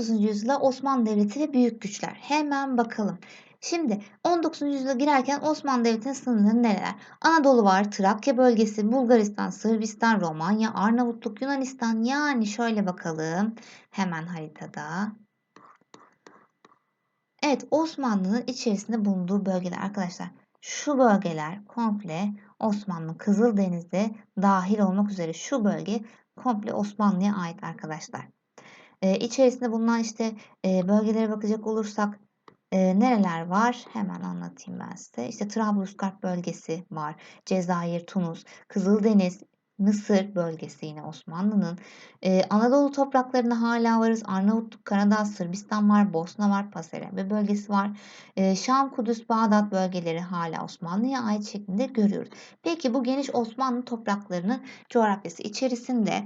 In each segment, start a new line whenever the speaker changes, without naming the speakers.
19. yüzyıla Osmanlı Devleti ve büyük güçler. Hemen bakalım. Şimdi 19. yüzyıla girerken Osmanlı Devleti'nin sınırları nereler? Anadolu var, Trakya bölgesi, Bulgaristan, Sırbistan, Romanya, Arnavutluk, Yunanistan. Yani şöyle bakalım. Hemen haritada. Evet Osmanlı'nın içerisinde bulunduğu bölgeler arkadaşlar. Şu bölgeler komple Osmanlı Kızıldeniz'de dahil olmak üzere şu bölge komple Osmanlı'ya ait arkadaşlar. Ee, içerisinde bulunan işte e, bölgelere bakacak olursak e, nereler var? Hemen anlatayım ben size. İşte Trablusgarp bölgesi var. Cezayir, Tunus, Kızıldeniz, Mısır bölgesi yine Osmanlı'nın. Ee, Anadolu topraklarında hala varız. Arnavutluk, Karadağ, Sırbistan var, Bosna var, Paserebe bölgesi var. Ee, Şam, Kudüs, Bağdat bölgeleri hala Osmanlı'ya ait şeklinde görüyoruz. Peki bu geniş Osmanlı topraklarının coğrafyası içerisinde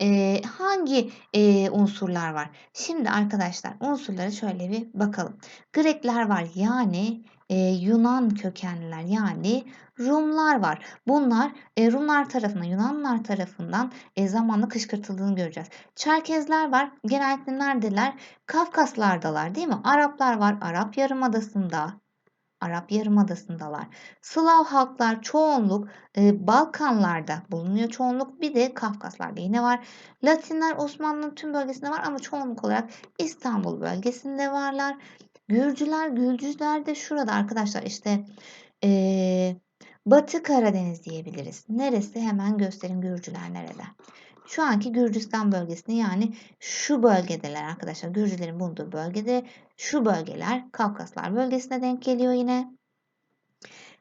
e, hangi e, unsurlar var? Şimdi arkadaşlar unsurlara şöyle bir bakalım. Grekler var yani e, Yunan kökenliler yani Rumlar var. Bunlar e, Rumlar tarafından, Yunanlar tarafından e, zamanla kışkırtıldığını göreceğiz. Çerkezler var. Genellikle neredeler? Kafkaslardalar değil mi? Araplar var. Arap Yarımadası'nda. Arap Yarımadası'ndalar. Slav halklar çoğunluk e, Balkanlarda bulunuyor çoğunluk. Bir de Kafkaslar'da yine var. Latinler Osmanlı'nın tüm bölgesinde var ama çoğunluk olarak İstanbul bölgesinde varlar. Gürcüler, Gülcüler de şurada arkadaşlar işte e, Batı Karadeniz diyebiliriz. Neresi? Hemen göstereyim Gürcüler nerede. Şu anki Gürcistan bölgesinde yani şu bölgedeler arkadaşlar. Gürcülerin bulunduğu bölgede şu bölgeler Kafkaslar bölgesine denk geliyor yine.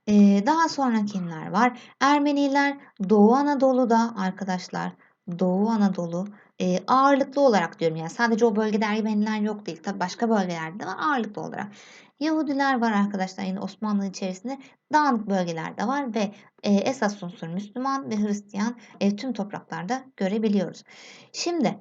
Ee, daha sonra kimler var? Ermeniler Doğu Anadolu'da arkadaşlar. Doğu Anadolu e, ağırlıklı olarak diyorum yani sadece o bölgede Ermeniler yok değil. Tabi başka bölgelerde de var ağırlıklı olarak. Yahudiler var arkadaşlar yine Osmanlı içerisinde dağınık bölgelerde var ve e, esas unsur Müslüman ve Hristiyan e, tüm topraklarda görebiliyoruz. Şimdi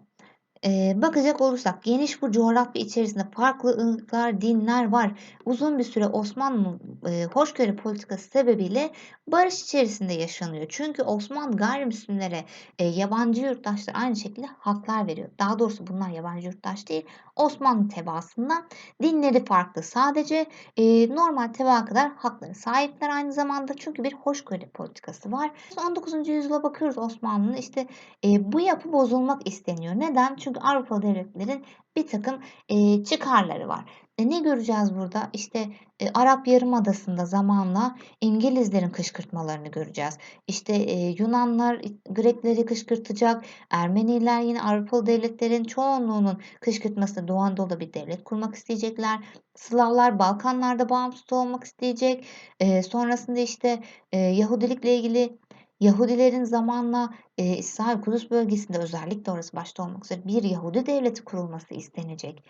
ee, bakacak olursak geniş bu coğrafya içerisinde farklı ırklar, dinler var. Uzun bir süre Osmanlı e, hoşgörü politikası sebebiyle barış içerisinde yaşanıyor. Çünkü Osmanlı gayrimüslimlere e, yabancı yurttaşlar aynı şekilde haklar veriyor. Daha doğrusu bunlar yabancı yurttaş değil. Osmanlı tebaasından dinleri farklı. Sadece e, normal tebaa kadar hakları sahipler aynı zamanda. Çünkü bir hoşgörü politikası var. 19. yüzyıla bakıyoruz Osmanlı'nın işte e, bu yapı bozulmak isteniyor. Neden? Çünkü çünkü Avrupa devletlerin bir takım e, çıkarları var. E, ne göreceğiz burada? İşte e, Arap Yarımadası'nda zamanla İngilizlerin kışkırtmalarını göreceğiz. İşte e, Yunanlar Grekleri kışkırtacak. Ermeniler yine Avrupalı devletlerin çoğunluğunun kışkırtması Doğu Anadolu'da bir devlet kurmak isteyecekler. Slavlar Balkanlarda bağımsız olmak isteyecek. E, sonrasında işte e, Yahudilikle ilgili Yahudilerin zamanla e, İsrail Kudüs bölgesinde özellikle orası başta olmak üzere bir Yahudi devleti kurulması istenecek.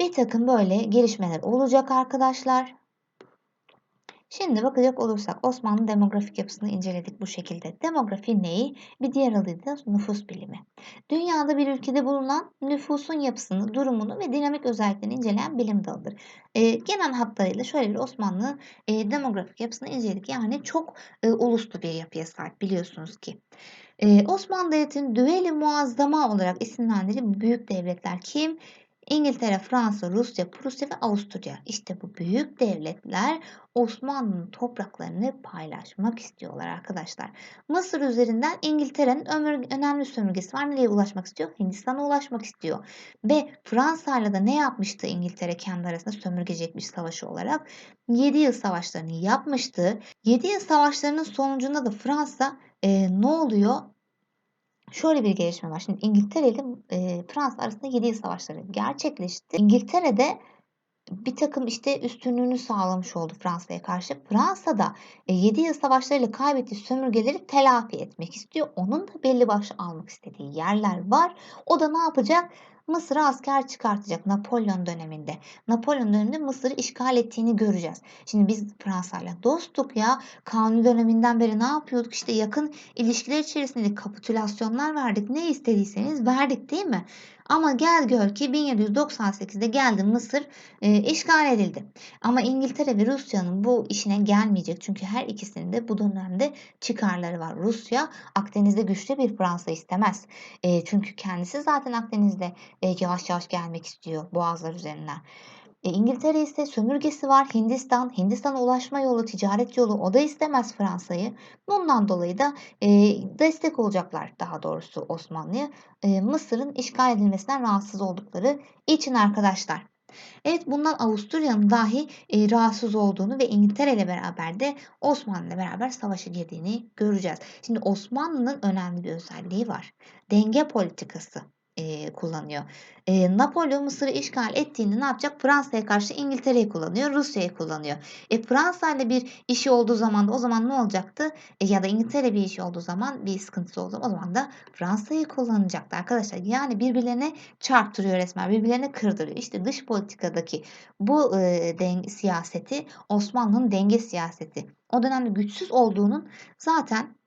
Bir takım böyle gelişmeler olacak arkadaşlar. Şimdi bakacak olursak Osmanlı demografik yapısını inceledik bu şekilde. Demografi neyi? Bir diğer adıyla nüfus bilimi. Dünyada bir ülkede bulunan nüfusun yapısını, durumunu ve dinamik özelliklerini inceleyen bilim dalıdır. E, genel hatlarıyla şöyle bir Osmanlı e, demografik yapısını inceledik. Yani çok e, uluslu bir yapıya sahip biliyorsunuz ki. E, Osmanlı Devleti'nin düveli muazzama olarak isimlendirildiği büyük devletler kim? İngiltere, Fransa, Rusya, Prusya ve Avusturya. İşte bu büyük devletler Osmanlı'nın topraklarını paylaşmak istiyorlar arkadaşlar. Mısır üzerinden İngiltere'nin önemli sömürgesi var. Nereye ulaşmak istiyor? Hindistan'a ulaşmak istiyor. Ve Fransa'yla da ne yapmıştı İngiltere kendi arasında sömürgecek bir savaşı olarak? 7 yıl savaşlarını yapmıştı. 7 yıl savaşlarının sonucunda da Fransa e, ne oluyor? Şöyle bir gelişme var. Şimdi İngiltere ile e, Fransa arasında 7 yıl savaşları gerçekleşti. İngiltere'de bir takım işte üstünlüğünü sağlamış oldu Fransa'ya karşı. Fransa'da e, 7 yıl savaşlarıyla kaybettiği sömürgeleri telafi etmek istiyor. Onun da belli başlı almak istediği yerler var. O da ne yapacak? Mısır'a asker çıkartacak Napolyon döneminde. Napolyon döneminde Mısır'ı işgal ettiğini göreceğiz. Şimdi biz Fransa'yla dostluk ya. Kanuni döneminden beri ne yapıyorduk? İşte yakın ilişkiler içerisinde kapitülasyonlar verdik. Ne istediyseniz verdik değil mi? Ama gel gör ki 1798'de geldi Mısır e, işgal edildi. Ama İngiltere ve Rusya'nın bu işine gelmeyecek. Çünkü her ikisinin de bu dönemde çıkarları var. Rusya Akdeniz'de güçlü bir Fransa istemez. E, çünkü kendisi zaten Akdeniz'de e, yavaş yavaş gelmek istiyor boğazlar üzerinden. E, İngiltere ise sömürgesi var. Hindistan, Hindistan'a ulaşma yolu, ticaret yolu o da istemez Fransa'yı. Bundan dolayı da e, destek olacaklar daha doğrusu Osmanlı'ya. E, Mısır'ın işgal edilmesinden rahatsız oldukları için arkadaşlar. Evet bundan Avusturya'nın dahi e, rahatsız olduğunu ve İngiltere ile beraber de Osmanlı ile beraber savaşa girdiğini göreceğiz. Şimdi Osmanlı'nın önemli bir özelliği var. Denge politikası e, kullanıyor. E, Napolyon Mısır'ı işgal ettiğinde ne yapacak? Fransa'ya karşı İngiltere'yi kullanıyor, Rusya'yı kullanıyor. E, Fransa ile bir işi olduğu zaman da o zaman ne olacaktı? E, ya da İngiltere bir işi olduğu zaman bir sıkıntısı zaman o zaman da Fransa'yı kullanacaktı arkadaşlar. Yani birbirlerine çarptırıyor resmen, birbirlerine kırdırıyor. İşte dış politikadaki bu e, denge siyaseti Osmanlı'nın denge siyaseti. O dönemde güçsüz olduğunun zaten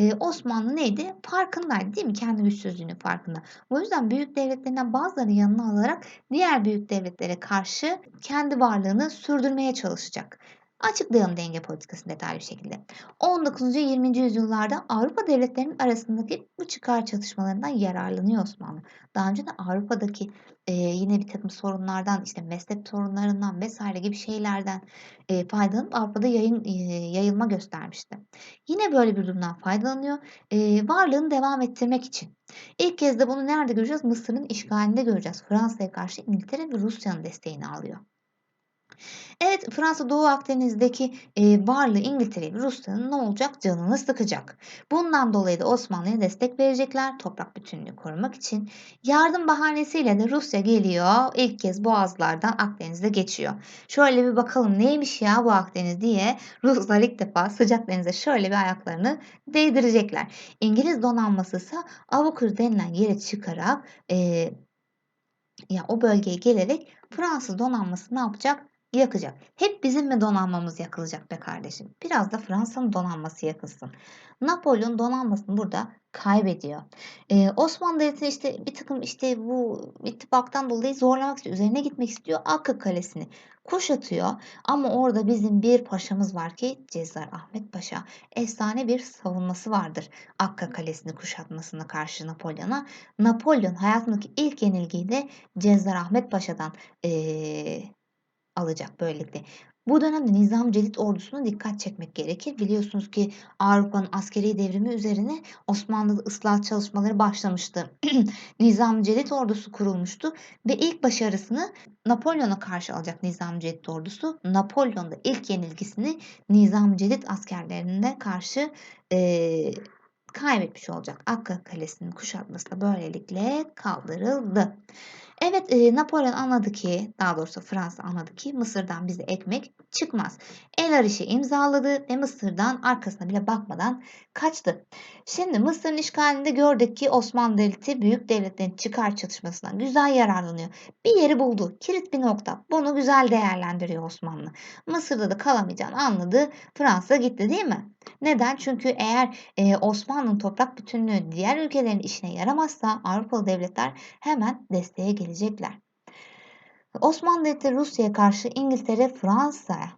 e, Osmanlı neydi? Farkındaydı değil mi? Kendi güçsüzlüğünün farkında. O yüzden büyük devletlerinden bazılarını yanına alarak diğer büyük devletlere karşı kendi varlığını sürdürmeye çalışacak. Açıklayalım denge politikasını detaylı bir şekilde. 19. 20. yüzyıllarda Avrupa devletlerinin arasındaki bu çıkar çatışmalarından yararlanıyor Osmanlı. Daha önce de Avrupa'daki e, yine bir takım sorunlardan işte meslek sorunlarından vesaire gibi şeylerden e, faydalanıp Avrupa'da yayın, e, yayılma göstermişti. Yine böyle bir durumdan faydalanıyor. E, varlığını devam ettirmek için. İlk kez de bunu nerede göreceğiz? Mısır'ın işgalinde göreceğiz. Fransa'ya karşı İngiltere ve Rusya'nın desteğini alıyor. Evet Fransa Doğu Akdeniz'deki e, varlığı İngiltere ve Rusya'nın ne olacak? Canını sıkacak. Bundan dolayı da Osmanlı'ya destek verecekler toprak bütünlüğü korumak için. Yardım bahanesiyle de Rusya geliyor. İlk kez Boğazlardan Akdeniz'de geçiyor. Şöyle bir bakalım neymiş ya bu Akdeniz diye Ruslar ilk defa sıcak denize şöyle bir ayaklarını değdirecekler. İngiliz donanması ise Avukır denilen yere çıkarak e, ya o bölgeye gelerek Fransız donanması ne yapacak? Yakacak. Hep bizim mi donanmamız yakılacak be kardeşim? Biraz da Fransa'nın donanması yakılsın. Napolyon donanmasını burada kaybediyor. Ee, Osmanlı Devleti işte bir takım işte bu ittifaktan dolayı zorlamak istiyor. Üzerine gitmek istiyor. Akka Kalesi'ni kuşatıyor. Ama orada bizim bir paşamız var ki Cezzar Ahmet Paşa. Efsane bir savunması vardır. Akka Kalesi'ni kuşatmasına karşı Napolyon'a. Napolyon hayatındaki ilk yenilgiyi de Cezzar Ahmet Paşa'dan ee, alacak böylelikle. Bu dönemde Nizam Cedid ordusuna dikkat çekmek gerekir. Biliyorsunuz ki Avrupa'nın askeri devrimi üzerine Osmanlı ıslah çalışmaları başlamıştı. Nizam Cedid ordusu kurulmuştu ve ilk başarısını Napolyon'a karşı alacak Nizam Cedid ordusu. Napolyon da ilk yenilgisini Nizam Cedid askerlerine karşı e, kaybetmiş olacak. Akka Kalesi'nin kuşatması da böylelikle kaldırıldı. Evet Napolyon anladı ki daha doğrusu Fransa anladı ki Mısır'dan bize ekmek çıkmaz. El arışı imzaladı ve Mısır'dan arkasına bile bakmadan kaçtı. Şimdi Mısır'ın işgalinde gördük ki Osmanlı Devleti büyük devletlerin çıkar çatışmasından güzel yararlanıyor. Bir yeri buldu. Kilit bir nokta. Bunu güzel değerlendiriyor Osmanlı. Mısır'da da kalamayacağını anladı. Fransa gitti değil mi? Neden? Çünkü eğer e, Osmanlı'nın toprak bütünlüğü diğer ülkelerin işine yaramazsa Avrupalı devletler hemen desteğe gelecekler. Osmanlı Rusya'ya karşı İngiltere Fransa'ya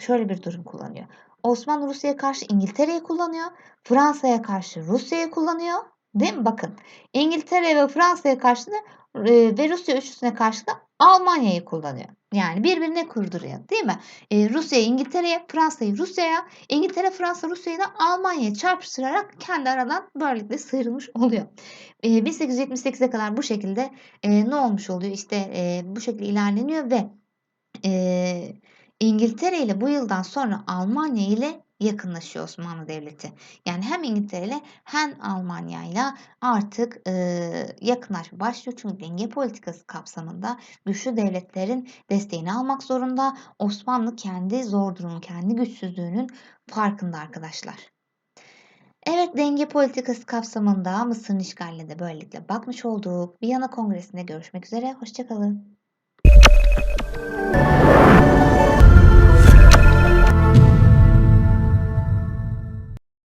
şöyle bir durum kullanıyor. Osmanlı Rusya'ya karşı İngiltere'yi kullanıyor. Fransa'ya karşı Rusya'yı kullanıyor. Değil mi? Bakın İngiltere ve Fransa'ya karşı da ve Rusya üçlüsüne karşı da Almanya'yı kullanıyor. Yani birbirine kurduruyor değil mi? E, Rusya'yı İngiltere'ye, Fransa'yı Rusya'ya, İngiltere, Fransa, Rusya'yı da Almanya'ya çarpıştırarak kendi aradan böylelikle sıyrılmış oluyor. E, 1878'e kadar bu şekilde e, ne olmuş oluyor? İşte e, bu şekilde ilerleniyor ve e, İngiltere ile bu yıldan sonra Almanya ile yakınlaşıyor Osmanlı Devleti. Yani hem İngiltere ile hem Almanya ile artık e, yakınlaşma başlıyor. Çünkü denge politikası kapsamında güçlü devletlerin desteğini almak zorunda. Osmanlı kendi zor durumu, kendi güçsüzlüğünün farkında arkadaşlar. Evet denge politikası kapsamında Mısır'ın işgaline de böylelikle bakmış olduk. Viyana Kongresi'nde görüşmek üzere. Hoşçakalın.